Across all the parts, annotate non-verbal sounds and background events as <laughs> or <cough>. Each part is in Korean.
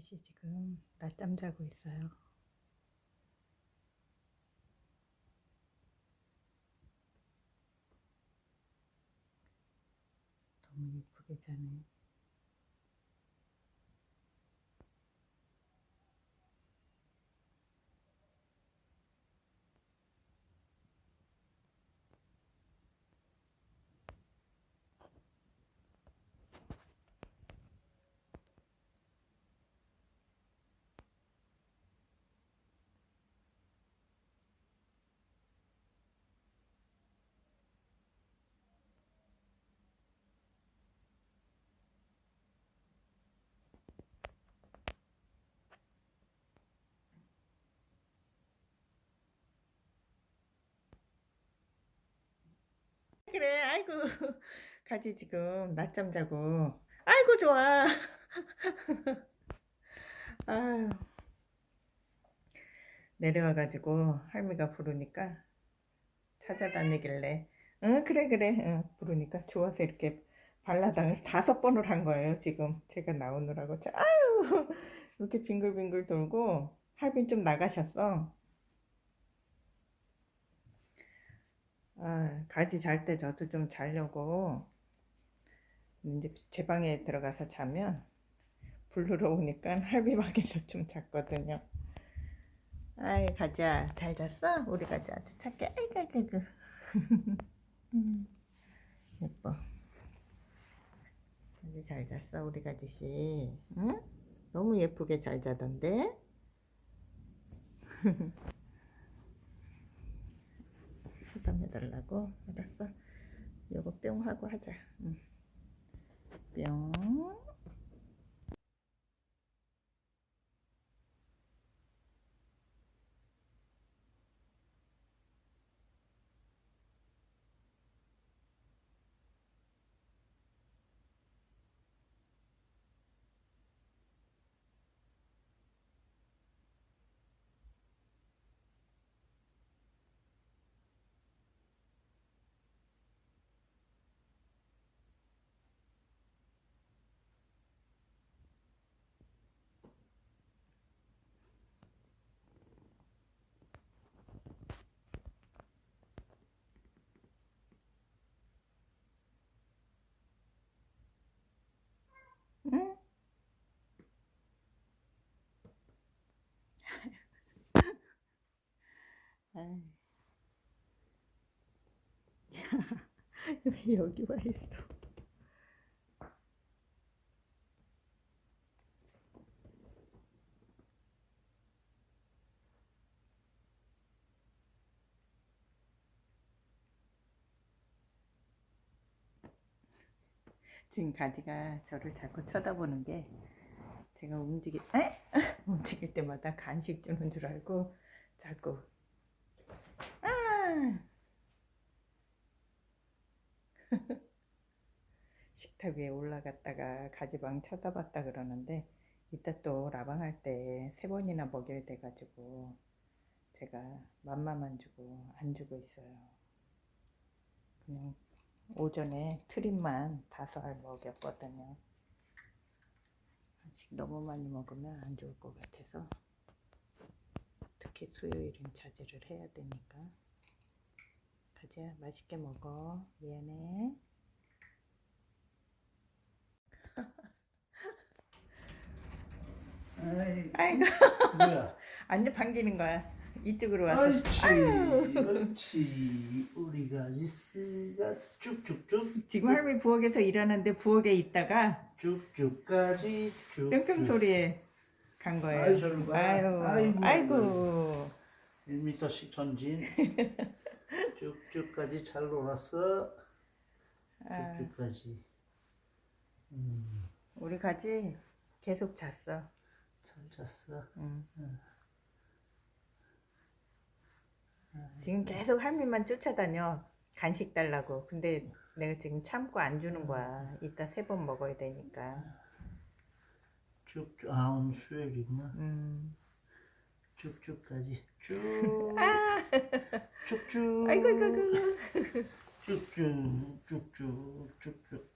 아저씨 지금 낮잠 자고 있어요. 너무 예쁘게 자네. 그래, 아이고. <laughs> 가지 지금 낮잠 자고. 아이고, 좋아. <laughs> 내려와가지고 할미가 부르니까 찾아다니길래. 응, 그래, 그래. 응, 부르니까 좋아서 이렇게 발라당을 다섯 번을 한 거예요, 지금. 제가 나오느라고. 자, 아유. <laughs> 이렇게 빙글빙글 돌고 할빈 좀 나가셨어. 아, 가지 잘때 저도 좀 자려고 이제 제 방에 들어가서 자면 부르러 오니까 <laughs> 할비 방에서 좀 잤거든요. 아이 가자 잘 잤어? 우리 가자 아주 착해. 아이고 아이고. <laughs> 음, 예뻐. 아주 잘 잤어 우리 가지씨. 응? 너무 예쁘게 잘 자던데. <laughs> 수담해달라고 알았어. 요거 뿅 하고 하자. 응. 뿅 응? <laughs> 왜 여기 와 있어? 지금 가지가 저를 자꾸 쳐다보는 게 제가 움직일 에? <laughs> 움직일 때마다 간식 주는 줄 알고 자꾸 아 <laughs> 식탁 위에 올라갔다가 가지방 쳐다봤다 그러는데 이따 또 라방 할 때 세 번이나 먹여야 돼가지고 제가 맘마만 주고 안 주고 있어요. 그냥 오전에 트림만 다섯 알 먹였거든요. 간식 너무 많이 먹으면 안 좋을 것 같아서 특히 수요일은 자제를 해야 되니까. 가자 맛있게 먹어. 미안해. 아이, 아이고. 뭐야? <laughs> 완전 반기는 거야 이쪽으로 와서 옳지. 옳지. 우리가 리스가 쭉쭉쭉, 지금 할머니 부엌에서 일하는데 부엌에 있다가 쭉쭉까지 쭉. 뿅뿅 소리에 간 거예요 아유, 저런 거. 아유 아이고, 아이고 1m씩 전진. <laughs> 쭉쭉까지 잘 놀았어. 아, 쭉쭉까지. 음, 우리 가지 계속 잤어 잘 잤어. 응. 지금 계속 할미만 쫓아다녀 간식 달라고 근데 내가 지금 참고 안 주는 거야 이따 세 번 먹어야 되니까 쭉쭉. 아, 오늘 수요일이구나. 음. 쭉쭉까지. 쭉. 쭉쭉. 아이고 아이고 아이고 쭉쭉 쭉쭉 쭉쭉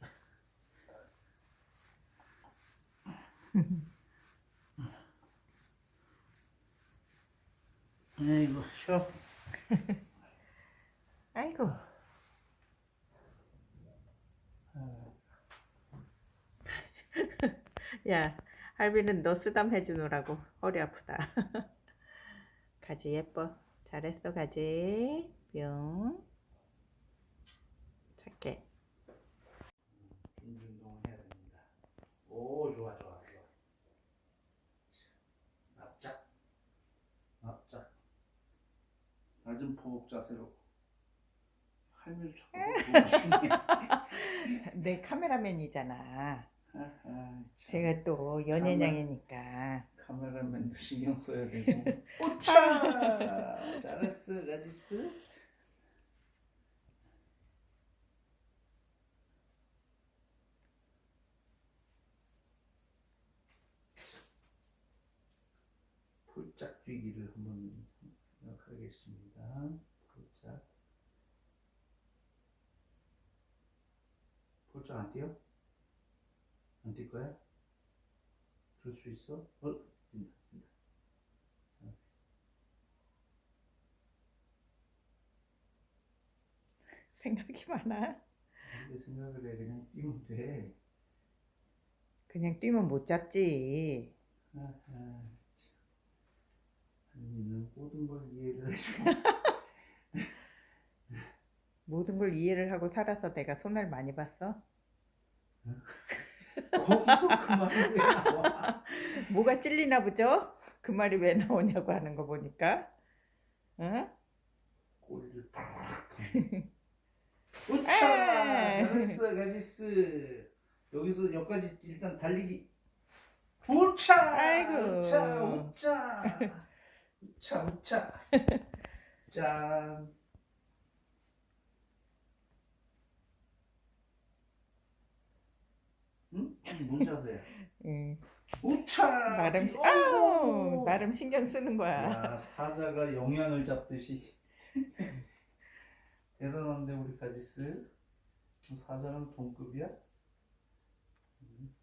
아이고 쉬어. 아이고. 야, 할비는 너 쓰담 해주느라고 허리 아프다. <laughs> 가지 예뻐. 잘했어, 가지. 뿅. 착해. 운동을 해야 됩니다. 오 좋아 좋아 좋아. 납작 납작 낮은 포복 자세로 할미를 보여주네. <laughs> 내 카메라맨이잖아. 제가 또 연예냥이니까. 카메라맨도 신경 써야 되고. <laughs> 오차 잘했어 가지스. 폴짝 뛰기를 한번 하겠습니다. 폴짝. 폴짝 안 뛰어? 안 뛸 거야? 그럴 수 있어? 어? 뛴다, 뛴다. <laughs> 생각이 많아. 근데 생각을 해 그냥 뛰면 돼. 그냥 뛰면 못 잡지. 아하, 참. 할미는 모든 걸 이해를 해주고 <laughs> 모든 걸 이해를 하고 살아서 내가 손해를 많이 봤어. 거기서 그 말이 왜 나와? <laughs> 뭐가 찔리나 보죠? 그 말이 왜 나오냐고 하는 거 보니까. 응? 꼬리를 팍. 우차! 잘했어 가지스. 여기서 여기까지 일단 달리기. 우차! 아이고. 우차! 우차! 우차! 우차! 짠. 응? 이게 뭔 자세야? 응. 우차! 나름 시- 어이구. 아우, 나름 신경 쓰는 거야. 야, 사자가 영양을 잡듯이 <laughs> 대단한데 우리 가지스 사자랑 동급이야? 음.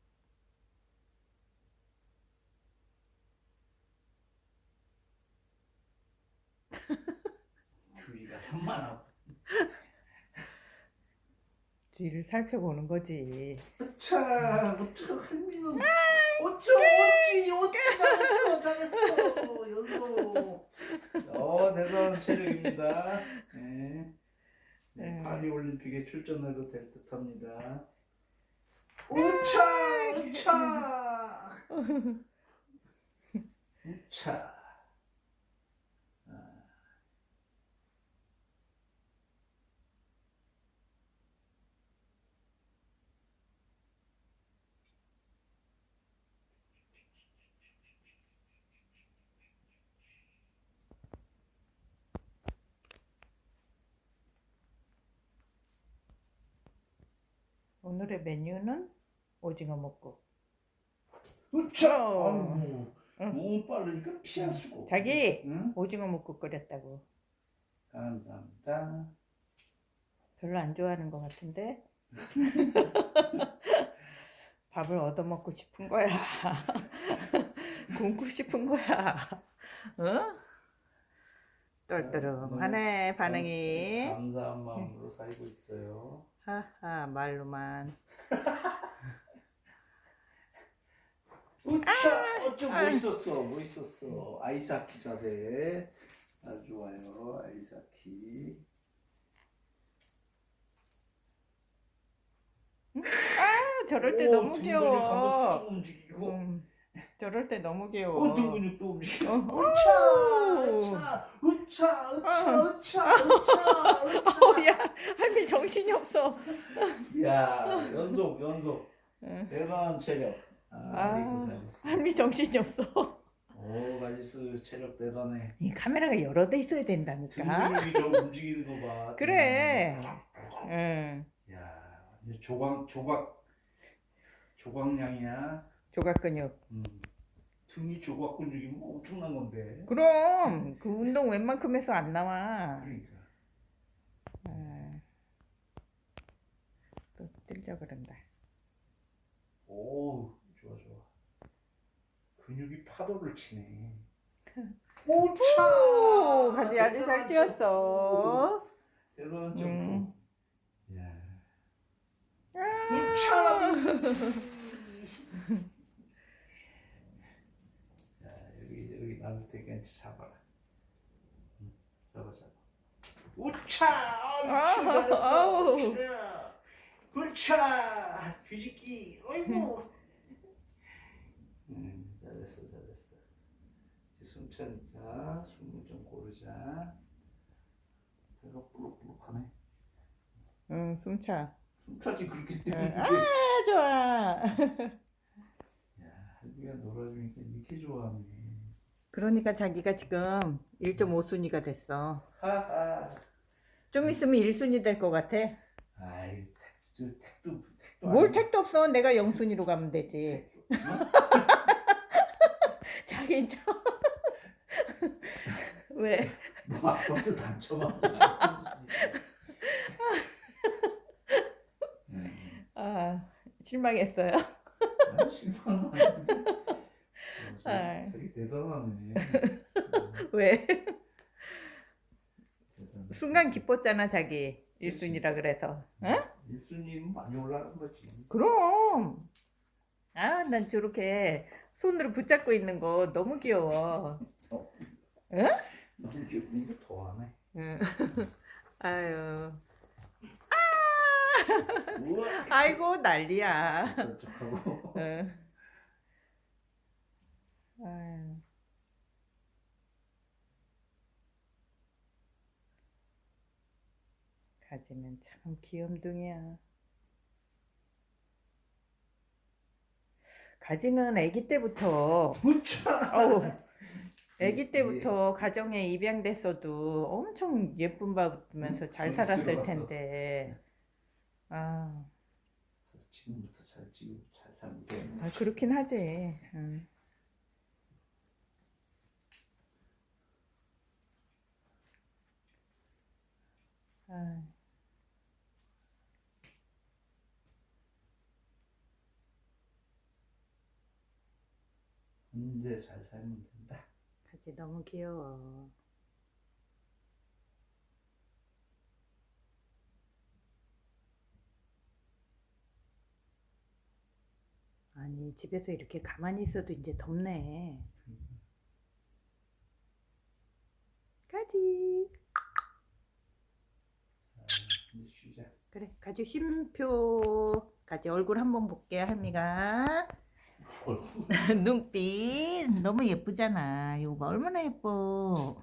주의가 산만하고 뒤를 살펴보는 거지. 자, 어쩌 할미는 어쩌 어찌 어찌 잘했어 잘했어 연속 어 대단한 체력입니다. 네. 네, 음. 파리 올림픽에 출전해도 될 듯합니다. 우차 우차! 우차 오늘의 메뉴는 오징어 먹고. 우차 어. 아이고 응. 너무 빠르니까 피할 수가 없네. 자기 응? 오징어 먹고 끓였다고. 감사합니다. 별로 안 좋아하는 것 같은데. <laughs> 밥을 얻어 먹고 싶은 거야. <laughs> 굶고 싶은 거야. 응? 똘똘하네 반응이. 감사한 마음으로 살고 있어요. 하하 말로만. <laughs> 우차! 어쩜 아. 멋있었어, 멋있었어. 아이사키 자세. 아주 좋아요, 아이사키. 아 저럴 때 오, 너무 등 귀여워. 움직이고. 음, 저럴 때 너무 귀여워. 어, 등 근육도 움직여. 어. <laughs> 우차! 어. 우차! 우차! 우차! <laughs> 어우 야 할미 정신이 없어. <laughs> 야, 연속, 연속. 응. 대단한 체력. 아, 아. 잘했어. 할미 정신이 없어. 오, 가지스 체력 대단해. 이 카메라가 여러 대 있어야 등 된다니까. 근육이 저 움직이는 거 봐. 그래. 응. 야, 조각 조각 조각량이야. 조각 근육. 음. 등이 조각 근육이면 엄청난 건데. 그럼 그 운동 웬만큼 해서 안 나와. 그러니까. 아. 또 뛰려 그런다. 오, 좋아 좋아. 근육이 파도를 치네. 오차! 오, 가지 아주 잘 뛰었어. 대단한 점프. 음. 야. 아. 우차! 자, <laughs> 여기 여기 나도 되게 잡아라. 응, 잡아 잡아. 우차! 아. 아우. 우차! 우차! 뒤집기. 어이구. 음, 잘했어 잘했어. 이제 자, 숨을 좀 고르자. 배가 볼록볼록하네. 응, 숨차. 숨차지 그렇기 응. 때문에. 아, 좋아. <laughs> 야, 할비가 놀아주니까 이렇게 좋아하네. 그러니까 자기가 지금 1.5순위가 됐어. 하하. 좀 있으면 1순위 될 것 같아. 아이, 저 택도 택도 뭘 안- 택도 없어. 내가 0순위로 가면 되지. 어? <laughs> 자기 저 <laughs> 왜? 뭐 아빠도. 음, 아 실망했어요. 아, 실망. 아. 대단하네. <laughs> 왜? 대단해. 순간 기뻤잖아 자기 1순위라 그래서. 응? 일순위는 많이 올라간 거지. 그럼. 아 난 저렇게 손으로 붙잡고 있는 거 너무 귀여워. 너무 귀여우니까 더하네. 응. <laughs> 아유. 우와. <laughs> 아이고 난리야. 쩍쩍하고. 응. 아유. 가지는 참 귀염둥이야. 가지는 아기 때부터. 어우, 아기 때부터 가정에 입양됐어도 엄청 예쁨 받으면서 잘 저기 살았을. 텐데. 아, 지금부터 잘 지금 잘 살면 돼. 아 그렇긴 하지. 응. 아, 언제 잘 살면 된다. 가지 너무 귀여워. 아니 집에서 이렇게 가만히 있어도 이제 덥네. 가지. 자, 이제 쉬자. 그래 가지 쉼표. 가지 얼굴 한번 볼게 할미가. <laughs> 눈빛 너무 예쁘잖아. 이거 봐 얼마나 예뻐.